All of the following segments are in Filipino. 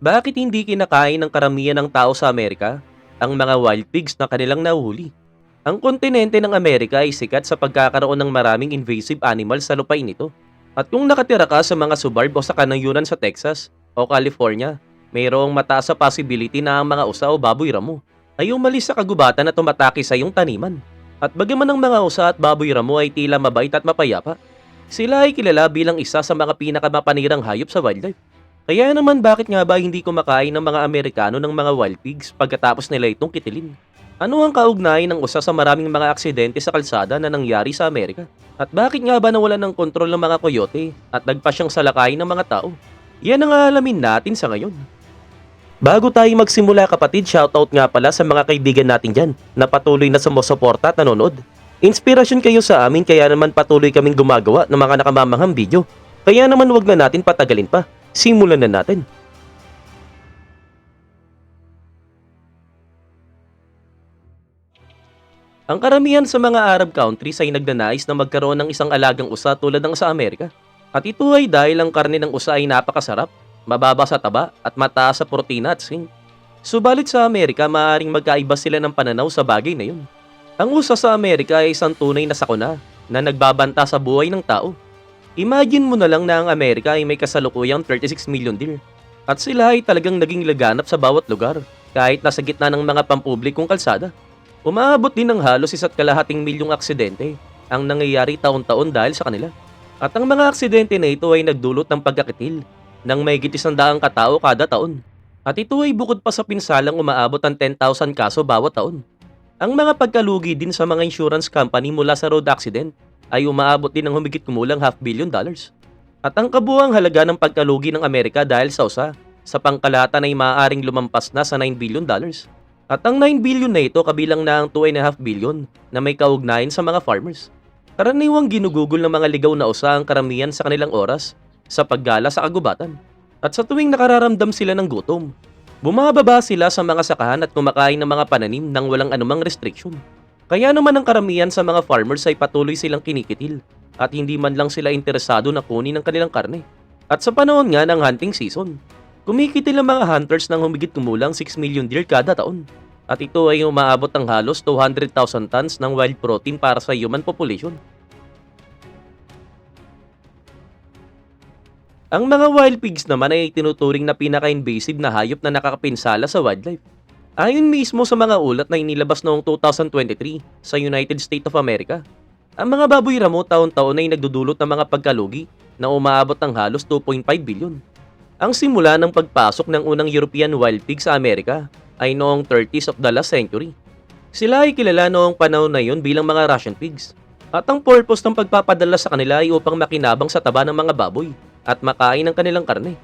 Bakit hindi kinakain ng karamihan ng tao sa Amerika ang mga wild pigs na kanilang nahuhuli? Ang kontinente ng Amerika ay sikat sa pagkakaroon ng maraming invasive animals sa lupain nito. At kung nakatira ka sa mga suburb o sa kanayunan sa Texas o California, mayroong mataas sa possibility na ang mga usa o baboy ramo ay umalis sa kagubatan at tumatake sa iyong taniman. At bagaman ang mga usa at baboy ramo ay tila mabait at mapayapa, sila ay kilala bilang isa sa mga pinakamapanirang hayop sa wildlife. Kaya naman bakit nga ba hindi kumakain ng mga Amerikano ng mga wild pigs pagkatapos nila itong kitilin? Ano ang kaugnayan ng usa sa maraming mga aksidente sa kalsada na nangyari sa Amerika? At bakit nga ba nawalan ng kontrol ng mga koyote at nagpa siyang salakayin ng mga tao? Yan ang aalamin natin sa ngayon. Bago tayo magsimula kapatid, shoutout nga pala sa mga kaibigan natin dyan na patuloy na sumusuporta at nanonood. Inspirasyon kayo sa amin kaya naman patuloy kaming gumagawa ng mga nakamamanghang video. Kaya naman wag na natin patagalin pa. Simulan na natin. Ang karamihan sa mga Arab countries ay nagnanais na magkaroon ng isang alagang usa tulad ng sa Amerika. At ito ay dahil ang karne ng usa ay napakasarap, mababa sa taba at mataas sa protina at zinc. Subalit sa Amerika, maaaring magkaiba sila ng pananaw sa bagay na yun. Ang usa sa Amerika ay isang tunay na sakuna na nagbabanta sa buhay ng tao. Imagine mo na lang na ang Amerika ay may kasalukuyang 36 million deer. At sila ay talagang naging laganap sa bawat lugar, kahit nasa gitna ng mga pampublikong kalsada. Umaabot din ng halos isa't kalahating milyong aksidente ang nangyayari taon-taon dahil sa kanila. At ang mga aksidente na ito ay nagdulot ng pagkakitil ng may isang daang katao kada taon. At ito ay bukod pa sa pinsalang umaabot ng 10,000 kaso bawat taon. Ang mga pagkalugi din sa mga insurance company mula sa road accident ay umaabot din ng humigit kumulang half billion dollars. At ang kabuang halaga ng pagkalugi ng Amerika dahil sa usa, sa pangkalatan ay maaaring lumampas na sa 9 billion dollars. At ang 9 billion na ito kabilang na ang 2.5 billion na may kaugnayan sa mga farmers. Karaniwang ginugugol ng mga ligaw na usa ang karamihan sa kanilang oras sa paggala sa kagubatan. At sa tuwing nakararamdam sila ng gutom, bumababa sila sa mga sakahan at kumakain ng mga pananim nang walang anumang restriction. Kaya naman ang karamihan sa mga farmers ay patuloy silang kinikitil at hindi man lang sila interesado na kunin ang kanilang karne. At sa panahon nga ng hunting season, kumikitil ang mga hunters ng humigit kumulang 6 million deer kada taon. At ito ay umaabot ng halos 200,000 tons ng wild protein para sa human population. Ang mga wild pigs naman ay tinuturing na pinaka-invasive na hayop na nakakapinsala sa wildlife. Ayon mismo sa mga ulat na inilabas noong 2023 sa United States of America, ang mga baboy ramo taon-taon ay nagdudulot ng mga pagkalugi na umaabot ng halos 2.5 billion. Ang simula ng pagpasok ng unang European wild pig sa Amerika ay noong 30s of the last century. Sila ay kilala noong panahon na yun bilang mga Russian pigs. At ang purpose ng pagpapadala sa kanila ay upang makinabang sa taba ng mga baboy at makain ng kanilang karne.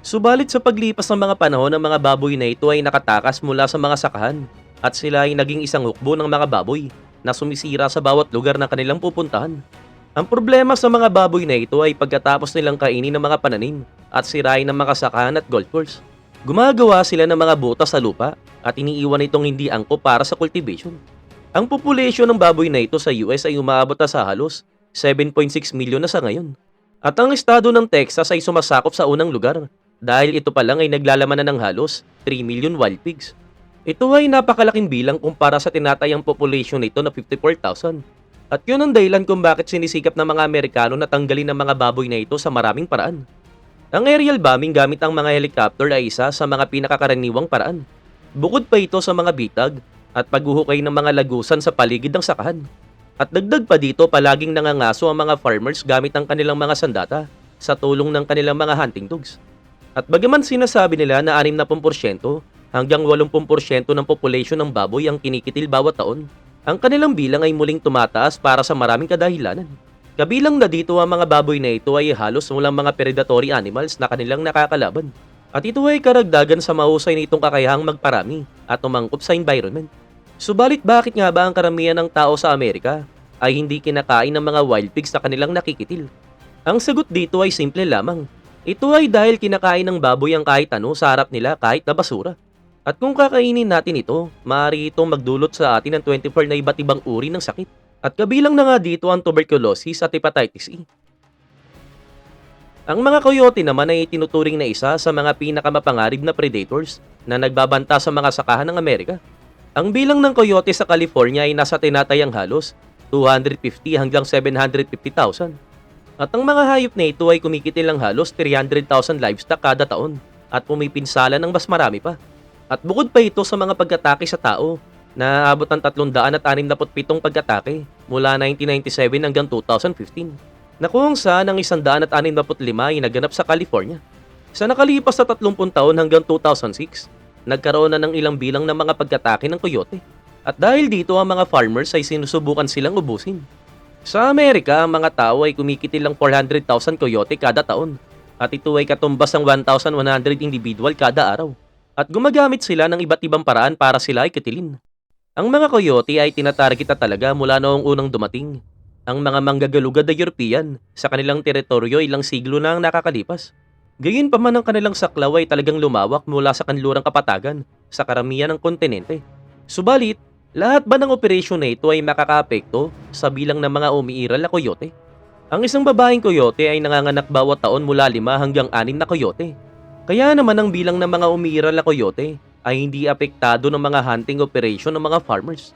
Subalit sa paglipas ng mga panahon ng mga baboy na ito ay nakatakas mula sa mga sakahan at sila ay naging isang hukbo ng mga baboy na sumisira sa bawat lugar na kanilang pupuntahan. Ang problema sa mga baboy na ito ay pagkatapos nilang kainin ng mga pananim at sirain ng mga sakahan at golf course. Gumagawa sila ng mga butas sa lupa at iniiwan itong hindi angko para sa cultivation. Ang population ng baboy na ito sa US ay umaabot na sa halos 7.6 milyon na sa ngayon. At ang estado ng Texas ay sumasakop sa unang lugar dahil ito pa lang ay naglalaman na ng halos 3 million wild pigs. Ito ay napakalaking bilang kumpara sa tinatayang population nito na 54,000. At yun ang dahilan kung bakit sinisikap ng mga Amerikano na tanggalin ang mga baboy na ito sa maraming paraan. Ang aerial bombing gamit ang mga helicopter ay isa sa mga pinakakaraniwang paraan. Bukod pa ito sa mga bitag at paghuhukay ng mga lagusan sa paligid ng sakahan. At dagdag pa dito palaging nangangaso ang mga farmers gamit ang kanilang mga sandata sa tulong ng kanilang mga hunting dogs. At bagaman sinasabi nila na 60% hanggang 80% ng population ng baboy ang kinikitil bawat taon, ang kanilang bilang ay muling tumataas para sa maraming kadahilanan. Kabilang na dito ang mga baboy na ito ay halos walang mga predatory animals na kanilang nakakalaban. At ito ay karagdagan sa mahusay nitong kakayahang magparami at umangkop sa environment. Subalit bakit nga ba ang karamihan ng tao sa Amerika ay hindi kinakain ng mga wild pigs na kanilang nakikitil? Ang sagot dito ay simple lamang. Ito ay dahil kinakain ng baboy ang kahit ano sa harap nila kahit na basura. At kung kakainin natin ito, maaari itong magdulot sa atin ng 24 na iba't ibang uri ng sakit. At kabilang na nga dito ang tuberculosis at hepatitis E. Ang mga coyote naman ay tinuturing na isa sa mga pinakamapangarib na predators na nagbabanta sa mga sakahan ng Amerika. Ang bilang ng coyote sa California ay nasa tinatayang halos 250 hanggang 750,000. At ang mga hayop na ito ay kumikitil ng halos 300,000 livestock kada taon at pumipinsala ng mas marami pa. At bukod pa ito sa mga pag-atake sa tao na abot ng 367 pag-atake mula 1997 hanggang 2015 na kung saan ang 165 ay naganap sa California. Sa nakalipas na 30 taon hanggang 2006, nagkaroon na ng ilang bilang ng mga pagkatake ng coyote. At dahil dito ang mga farmers ay sinusubukan silang ubusin. Sa Amerika, ang mga tao ay kumikitil ng 400,000 coyote kada taon. At ito ay katumbas ng 1,100 individual kada araw. At gumagamit sila ng iba't ibang paraan para sila ay kitilin. Ang mga coyote ay tinatarget na talaga mula noong unang dumating ang mga manggagalugad na European sa kanilang teritoryo ilang siglo na ang nakakalipas. Gayunpaman ang kanilang saklaw ay talagang lumawak mula sa kanlurang kapatagan sa karamihan ng kontinente. Subalit, lahat ba ng operasyon na ito ay makakaapekto sa bilang ng mga umiiral na coyote? Ang isang babaeng coyote ay nanganganak bawat taon mula 5 hanggang 6 na coyote. Kaya naman ang bilang ng mga umiiral na coyote ay hindi apektado ng mga hunting operation ng mga farmers.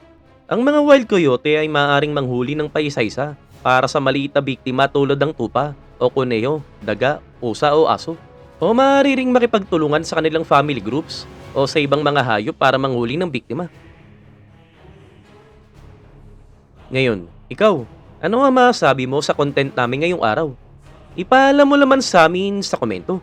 Ang mga wild coyote ay maaaring manghuli ng paisa-isa para sa maliit na biktima tulad ng tupa o kuneho, daga, pusa o aso. O maaari makipagtulungan sa kanilang family groups o sa ibang mga hayop para manghuli ng biktima. Ngayon, ikaw, ano ang masabi mo sa content namin ngayong araw? Ipaalam mo naman sa amin sa komento.